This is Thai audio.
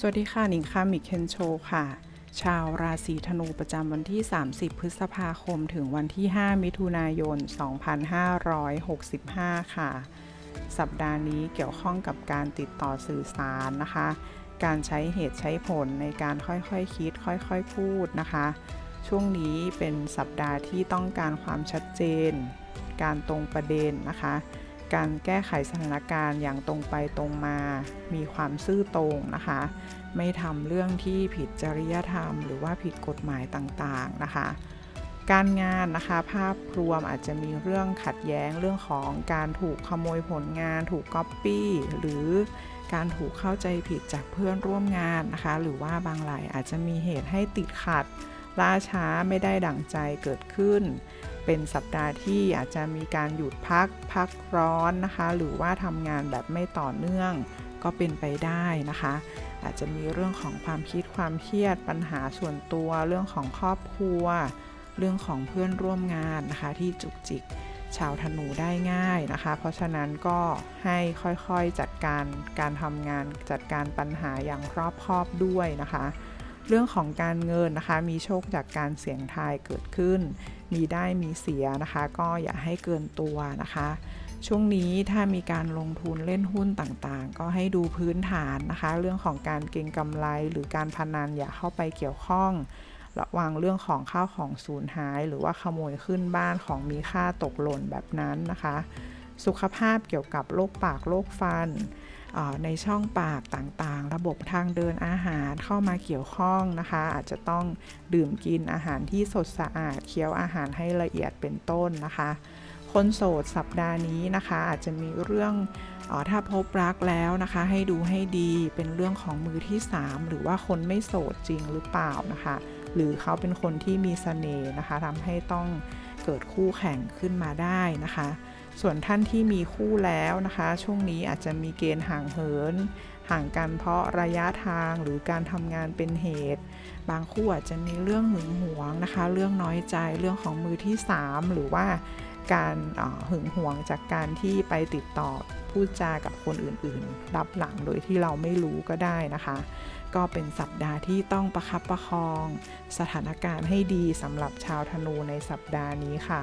สวัสดีค่ะ นิงค่ะมิเคนโชค่ะ ชาวราศีธนูประจำวันที่ 30 พฤษภาคม ถึงวันที่ 5 มิถุนายน 2565 ค่ะ สัปดาห์นี้เกี่ยวข้องกับการติดต่อสื่อสารนะคะ การใช้เหตุใช้ผลในการค่อยๆคคิด ค่อยๆ พูดนะคะ ช่วงนี้เป็นสัปดาห์ที่ต้องการความชัดเจน การตรงประเด็นนะคะ การแก้ไขสถานการณ์อย่างตรงไปตรงมา มีความซื่อตรงนะคะ ไม่ทำเรื่องที่ผิดจริยธรรม หรือว่าผิดกฎหมายต่างๆนะคะ การงานนะคะภาพรวมอาจจะมีเรื่องขัดแย้งเรื่องของการถูกขโมยผลงาน ถูกก๊อปปี้หรือการถูกเข้าใจผิดจากเพื่อนร่วมงานนะคะ หรือว่าบางรายอาจจะมีเหตุให้ติดขัดล่าช้าไม่ได้ดั่งใจเกิดขึ้น เป็นสัปดาห์ที่อาจจะมีการหยุดพักพักร้อนนะคะ หรือว่าทำงานแบบไม่ต่อเนื่องก็เป็นไปได้นะคะ อาจจะมีเรื่องของความคิดความเครียดปัญหาส่วนตัว เรื่องของครอบครัว เรื่องของเพื่อนร่วมงานนะคะ ที่จุกจิกชาวธนูได้ง่ายนะคะ เพราะฉะนั้นก็ให้ค่อยๆจัดการการทำงานจัดการปัญหาอย่างรอบคอบด้วยนะคะ เรื่องของการเงินนะคะ มีโชคจากการเสี่ยงทายเกิดขึ้น มีได้มีเสียนะคะ ก็อย่าให้เกินตัวนะคะ ช่วงนี้ถ้ามีการลงทุนเล่นหุ้นต่างๆ ก็ให้ดูพื้นฐานนะคะ เรื่องของการเก็งกำไรหรือการพนันอย่าเข้าไปเกี่ยวข้อง ระวังเรื่องของข้าวของสูญหาย หรือว่าขโมยขึ้นบ้านของมีค่าตกหล่นแบบนั้นนะคะ สุขภาพเกี่ยวกับโรคปากโรคฟัน ในช่องปากต่างๆ ระบบทางเดินอาหารเข้ามาเกี่ยวข้องนะคะ อาจจะต้องดื่มกินอาหารที่สดสะอาดเคี้ยวอาหารให้ละเอียดเป็นต้นนะคะ คนโสดสัปดาห์นี้นะคะ อาจจะมีเรื่องออถ้าพบรักแล้วนะคะ ให้ดูให้ดีเป็นเรื่องของมือที่ 3 หรือว่าคนไม่โสดจริงหรือเปล่านะคะ หรือเขาเป็นคนที่มีเสน่ห์นะคะทำให้ต้องเกิดคู่แข่งขึ้นมาได้นะคะ ส่วนท่านที่มีคู่แล้วนะคะ ช่วงนี้อาจจะมีเกณฑ์ห่างเหิน ห่างกันเพราะระยะทางหรือการทำงานเป็นเหตุ บางคู่อาจจะมีเรื่องหึงหวงนะคะ เรื่องน้อยใจเรื่องของมือที่ 3 หรือว่าการหึงหวงจากการที่ไปติดต่อพูดจากับคนอื่นๆ รับหลังโดยที่เราไม่รู้ก็ได้นะคะ ก็เป็นสัปดาห์ที่ต้องประคับประคอง สถานการณ์ให้ดีสำหรับชาวธนูในสัปดาห์นี้ค่ะ